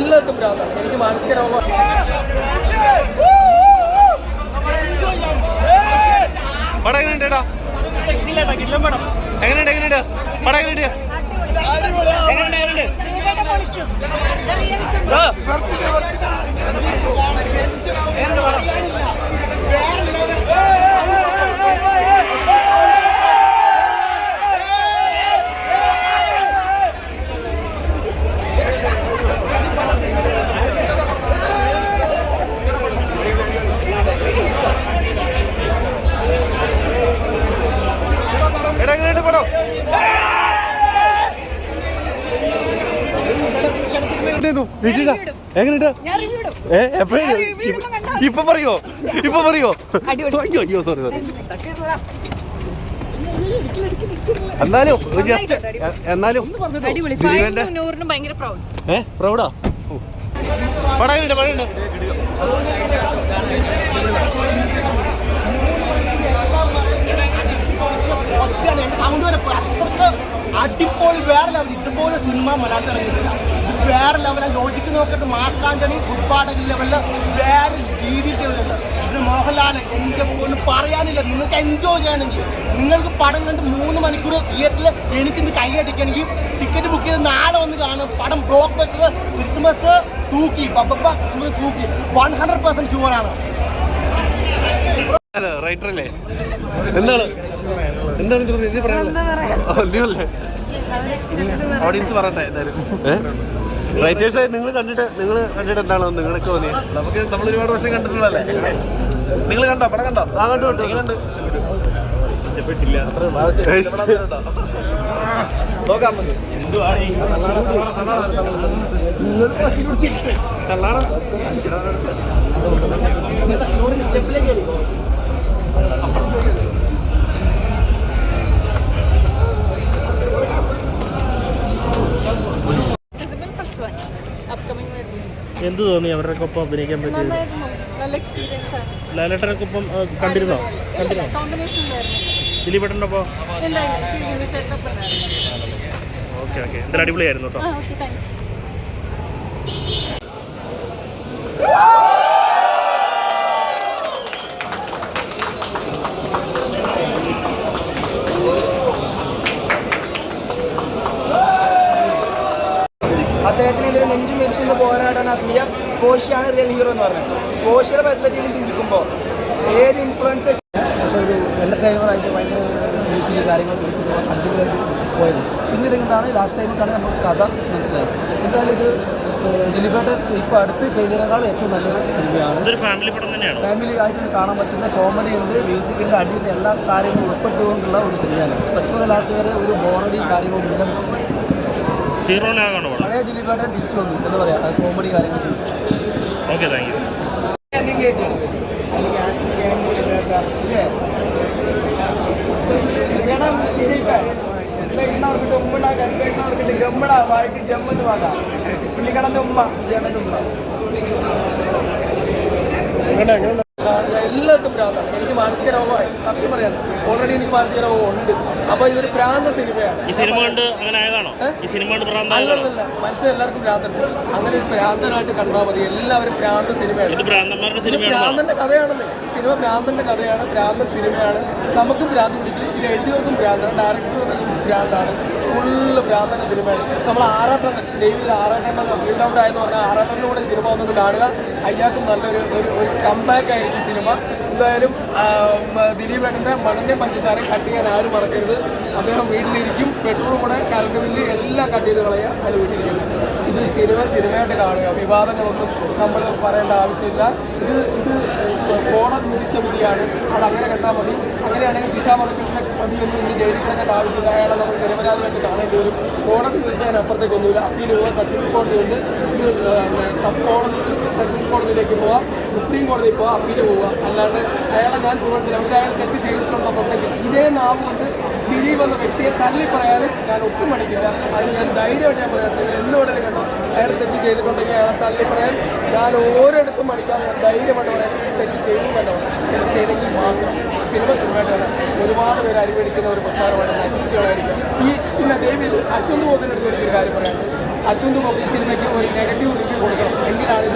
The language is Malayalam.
എല്ലാവർക്കും ഭ്രാന്താണ് എനിക്ക് മാനസിക രോഗം എങ്ങനെയുണ്ട് എങ്ങനെയുണ്ട് എങ്ങനെയുണ്ട് പടം എങ്ങനെയുണ്ട് എങ്ങനെയുണ്ട്. എങ്ങനെയുണ്ട് വിജിടാ എങ്ങനെയുണ്ട് ഞാൻ റിവ്യൂ ഇടും. ഏ എപ്പോഴും ഇപ്പൊ പറയോ? ഇപ്പൊ പറയോ? അടിപൊളി. അയ്യോ അയ്യോ സോറി സോറി എന്നാലും ജസ്റ്റ് എന്നാലും ഏ പ്രൗഡാ പോയി. അത്രയ്ക്ക് അടിപൊളി വേറെ ഇതുപോലെ സിനിമ മലയാളത്തിൽ വേറെ ലെവലിൽ ലോജിക്ക് നോക്കരുത് മാർക്കാന്റണി ഗുഡ്പാടകി ലെവലിൽ വേറെ രീതിയിൽ ചെയ്തിട്ടുണ്ട്. പിന്നെ മോഹൻലാൽ എന്റെ പോലും പറയാനില്ല. നിങ്ങൾക്ക് എൻജോയ് ചെയ്യണമെങ്കിൽ നിങ്ങൾക്ക് പടം കണ്ട് മൂന്ന് മണിക്കൂർ തിയേറ്ററിൽ എനിക്കിന്ന് കൈയടിക്കണമെങ്കിൽ ടിക്കറ്റ് ബുക്ക് ചെയ്ത് നാളെ വന്ന് കാണും. പടം ബ്ലോക്ക് ബസ്റ്റർ ക്രിസ്മസ് തൂക്കി. ബബ്ബ ക്രിസ്മസ് തൂക്കി. വൺ ഹൺഡ്രഡ് പെർസെന്റ് ഷുവറാണ് ഹലോ റൈറ്റർ അല്ലേ? എന്താണ്? എന്താണ് ഇത് പറയാനുള്ളത് ഓഡിയൻസ് പറയട്ടെ എന്തായാലും. റൈറ്റേഴ്സ് നിങ്ങൾ കണ്ടിട്ട് നിങ്ങൾ കണ്ടിട്ട് എന്താണ് നിങ്ങൾക്ക് തോന്നിയത് നമുക്ക് നമ്മൾ ഒരുപാട് വർഷം കണ്ടിട്ടുള്ളതല്ലേ? നിങ്ങൾ കണ്ടോ? പടം കണ്ടോ? ആ കണ്ടു കണ്ടു. എങ്ങനെയുണ്ട് ഇഷ്ടപ്പെട്ടില്ല. നോക്കാം നമുക്ക് ഫസ്റ്റ് വൺ അപ്കമിങ് വരുന്നു എന്ത് തോന്നി അവരുടെ ഒപ്പം അഭിനയിക്കാൻ പറ്റിയത്? നല്ല എക്സ്പീരിയൻസ് ആണ്. ലാലേട്ടനൊക്കെ ഒപ്പം കണ്ടിരുന്നോ? ഇല്ല കോമ്പിനേഷൻ ദിലീപേട്ടന്റെ ഒപ്പം ഓക്കെ ഓക്കെ. എന്തായാലും അടിപൊളിയായിരുന്നു കേട്ടോ. അദ്ദേഹത്തിനെതിരെ നെഞ്ചും മരിച്ചെന്ന് പോരാടാൻ ഇറങ്ങിയ കോശിയാണ് റിയൽ ഹീറോ എന്ന് പറഞ്ഞത്. കോശിയുടെ പെർസ്പെക്റ്റീവിൽ ചിന്തിക്കുമ്പോൾ ഏത് ഇൻഫ്ലുവൻസ് പക്ഷേ ഒരു എന്റർടൈനറായിട്ട് ഭയങ്കര മ്യൂസിക് കാര്യങ്ങളൊക്കെ വെച്ചിട്ട് അടിപൊളിയായിട്ട് പോയത്. പിന്നീട് ഇങ്ങോട്ടാണ് ലാസ്റ്റ് ടൈമിട്ടാണ് നമുക്ക് കഥ മനസ്സിലായത്. എന്തായാലും ഇത് ദിലീപേട്ടൻ ഇപ്പോൾ അടുത്ത് ചെയ്തതിനേക്കാൾ ഏറ്റവും നല്ലൊരു സിനിമയാണ്. ഇതൊരു ഫാമിലി പടം തന്നെയാണ്? ഫാമിലി ആയിട്ട് കാണാൻ പറ്റുന്ന കോമഡി ഉണ്ട് മ്യൂസിക്കിന്റെ അടിയുടെ എല്ലാ കാര്യങ്ങളും ഉൾപ്പെട്ടുകൊണ്ടുള്ള ഒരു സിനിമയാണ്. ഫസ്റ്റ് മുതൽ ലാസ്റ്റ് വരെ ഒരു ബോറടി കാര്യങ്ങളും ഇല്ല സീറോനാകാണോ പടം പഴയ ദിലീപേട്ടൻ തിരിച്ചു വന്നു. എന്ന് പറയാം അത് കോമഡി കാര്യങ്ങൾ ഓക്കെ താങ്ക് യു പുള്ളിക്കടന്റെ ഉമ്മ എല്ലാവർക്കും എനിക്ക് മാനസിക രോഗമായി. ഓൾറെഡി എനിക്ക് രോഗം ഉണ്ട്. അപ്പൊ ഇതൊരു പ്രാന്ത സിനിമയാണ്. ഈ സിനിമ കണ്ട് അങ്ങനെ ആയതാണോ? ഈ സിനിമ കണ്ട് അല്ലല്ല മനുഷ്യൻ എല്ലാവർക്കും ഭ്രാന്തുണ്ട്. അങ്ങനെ ഒരു പ്രാന്തനായിട്ട് കണ്ടാൽ മതി. എല്ലാവരും പ്രാന്ത സിനിമയാണ്. ഇത് ഭ്രാന്തന്റെ കഥയാണെന്ന് സിനിമ പ്രാന്തന്റെ കഥയാണ്. പ്രാന്തൻ സിനിമയാണ്. നമുക്കും പ്രാന്ത് പിടിക്കും. ഇത് എഴുതിയവർക്കും ഭ്രാന്താണ്. ഡയറക്ടർക്കും ഭ്രാന്താണ്. ഫുള്ള് ഭ്രാന്തന്റെ സിനിമയാണ്. നമ്മൾ ആറാട്ടം ഡെയിലി ആറാട്ടം ഫീൽഡ് ഔട്ട് ആയെന്ന് പറഞ്ഞാൽ ആറാട്ടനിലൂടെ സിനിമ വന്നത് കാണുക. അയാൾക്കും നല്ലൊരു ഒരു ഒരു കമ്പാക്ക് ആയിരിക്കും സിനിമ. എന്തായാലും ദിലീപ് ഏട്ടന്റെ മണ്ണിന്റെ പഞ്ചസാരയും കട്ട് ചെയ്യാൻ ആരും മറക്കരുത്. അദ്ദേഹം വീട്ടിലിരിക്കും. പെട്രോൾ കൂടെ കറണ്ട് ബില്ല് എല്ലാം കട്ട് ചെയ്ത് കളയുക അത് വീട്ടിലിരിക്കും. ഇത് സിനിമ സിനിമയായിട്ട് കാണുക. വിവാദങ്ങളൊന്നും നമ്മൾ പറയേണ്ട ആവശ്യമില്ല. ഇത് ഇത് കോടതി വിധിച്ച വിധിയാണ്. അത് അങ്ങനെ കണ്ടാൽ മതി. അങ്ങനെയാണെങ്കിൽ ജിഷ വധക്കേസിനെ പ്രതിയൊന്നും ഇനി ജയിലിൽ കിടക്കേണ്ട ആവശ്യമില്ല. അയാളെ നമ്മൾ നിരപരാധിയായിട്ട് കാണേണ്ടി വരും. കോടതി വിധിച്ചതിനപ്പുറത്തേക്കൊന്നുമില്ല അപ്പീലുള്ള സെഷൻസ് കോടതിയുണ്ട്. ഇത് സബ് കോടതി സെഷൻസ് കോടതിയിലേക്ക് പോവാം. സുപ്രീം കോടതി ഇപ്പോൾ അപ്പീൽ പോവുക. അല്ലാണ്ട് അയാളെ ഞാൻ പ്രവർത്തില്ല പക്ഷേ അയാൾ തെറ്റ് ചെയ്തിട്ടുണ്ടെന്നുണ്ടെങ്കിൽ ഇതേ നാവ് കൊണ്ട് ദിലീപ് എന്ന വ്യക്തിയെ തള്ളി പറയാനും ഞാൻ ഒട്ടും മടിക്കില്ല. അതിന് ഞാൻ ധൈര്യമായിട്ട് ഞാൻ പറയാറുണ്ട് എന്നോട് കണ്ടോ? അയാൾ തെറ്റ് ചെയ്തിട്ടുണ്ടെങ്കിൽ അയാളെ തള്ളി പറയാൻ ഞാൻ ഓരോടുത്തും മടിക്കാതെ ഞാൻ ധൈര്യമായിട്ട് പറയാം. തെറ്റ് ചെയ്തു കണ്ടോ? തെറ്റ് ചെയ്തെങ്കിൽ മാത്രം. സിനിമ സിനിമയായിട്ട് ഒരുപാട് പേര് അരിവടിക്കുന്ന ഒരു പ്രസ്ഥാനമാണ് നശിപ്പിച്ചുകളായിരിക്കും ഈ പിന്നെ ദേവി അശ്വന്ത് ഗോപിനടുത്ത് ഒരു കാര്യം പറയാം. അശ്വന്ത് ഗോപി സിനിമയ്ക്ക് ഒരു നെഗറ്റീവ് റിവ്യൂ കൊടുക്കണം. എങ്കിലാണ്